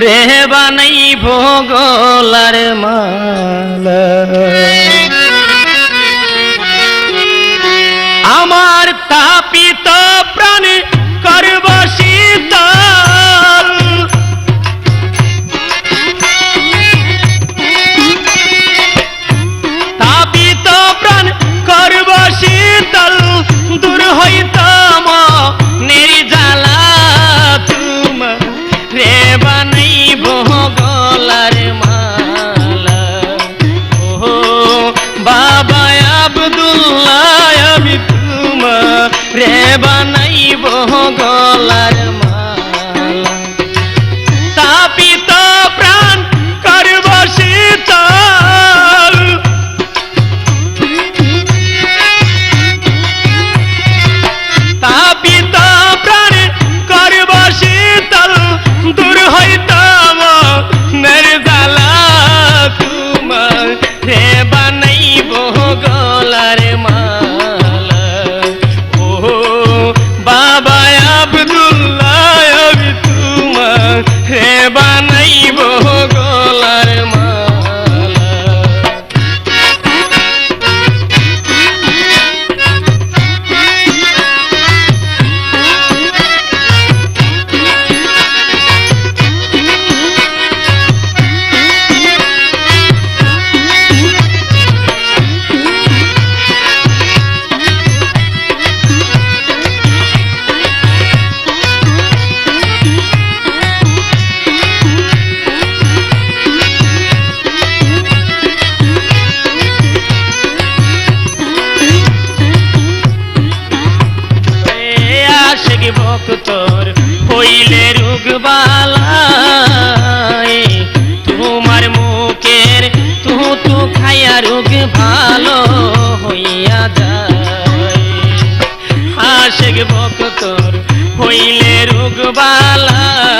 রে বানাই ভোগলার মাল। আমার তাপিত প্রাণে আবদুল্লাহ আমি তোমার রে বানাইব গলার মালা আশেক ভক্তর হইলে রোগবালাই। তোমার মুখের তু তু খাইয়া রোগ ভালো হইয়া যায়। আশেক ভক্তর হইলে রোগবালাই।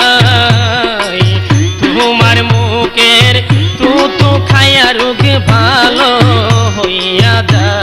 তোমার মুখের তু তু খাইয়া রোগ ভালো হইয়া যায়।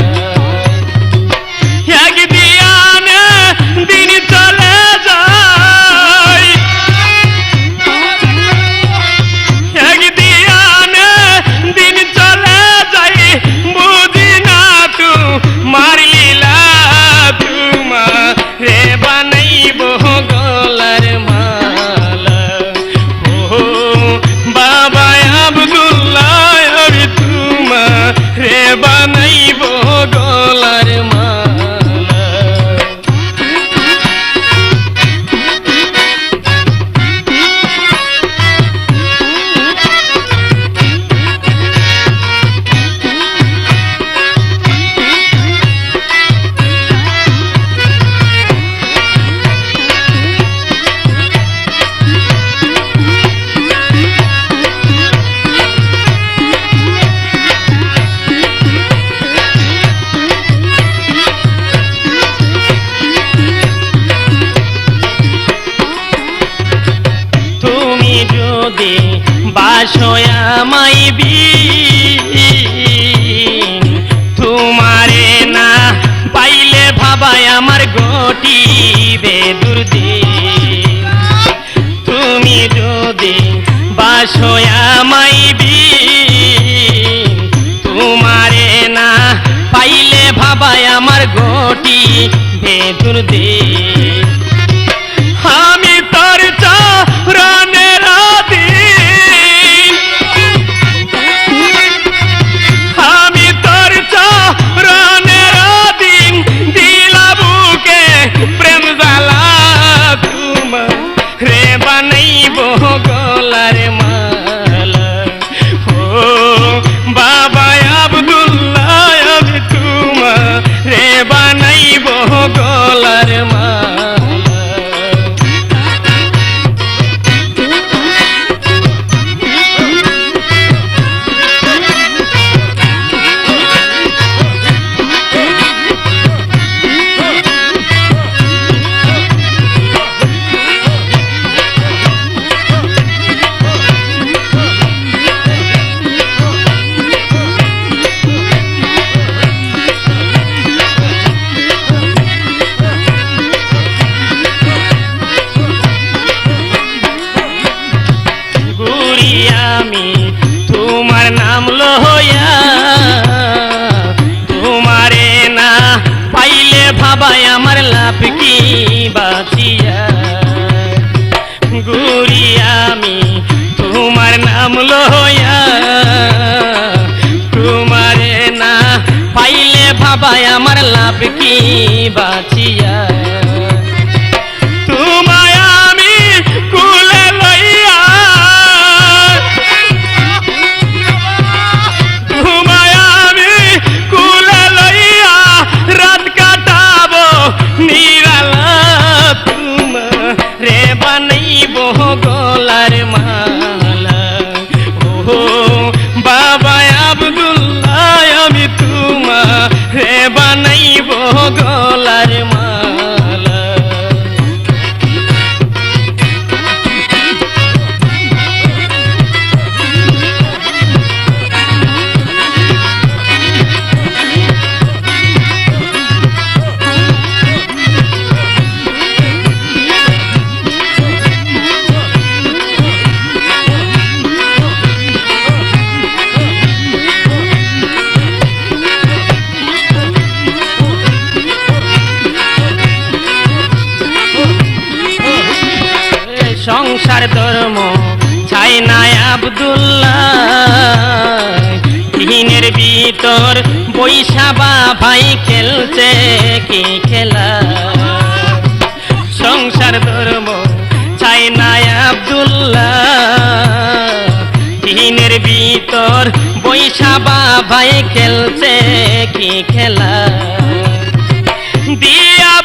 বাসয়া মাইবি তোমারে না পাইলে আমার তুমি যদি তোমারে না পাইলে ভাবায় আমার গটি বেদুর দে বাঁচিয়া। তোমায় আমি কুলে লইয়া। তোমায় আমি কুলে লইয়া রাত কাটাবো নিরালা। তোমা রে বানাইব গলার মালা। সংসার ধর্ম ছাই নাই আবদুল্লাহ। দিনের ভিতর বৈশাবা ভাই খেলছে, কি খেলা? সংসার ধর্ম ছাই নাই আবদুল্লাহ। দিনের ভিতর বৈশাবা ভাই খেলছে, কি খেলা? দিয়া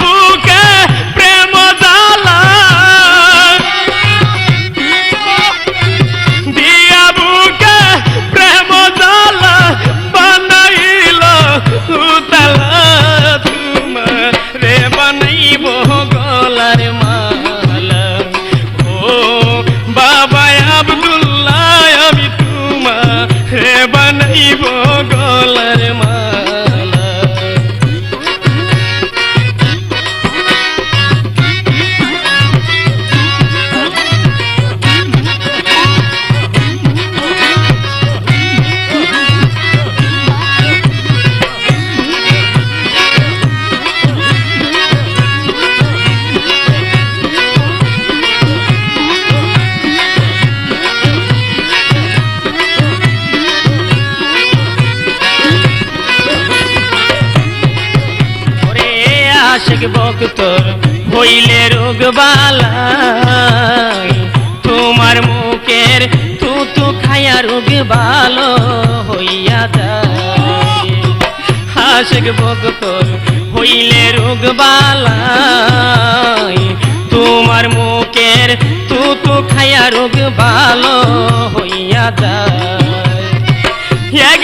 আশিক বক্তর হইলে রোগ বালাই তোমার মুখের তু তু খায়া রোগ ভালো হইয়া যায়। আশিক বক্তর হইলে রোগ বালাই তোমার মুখের তু তু খায়া রোগ ভালো হইয়া যায়। এক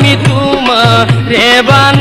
আমি তোমার রে বানাইব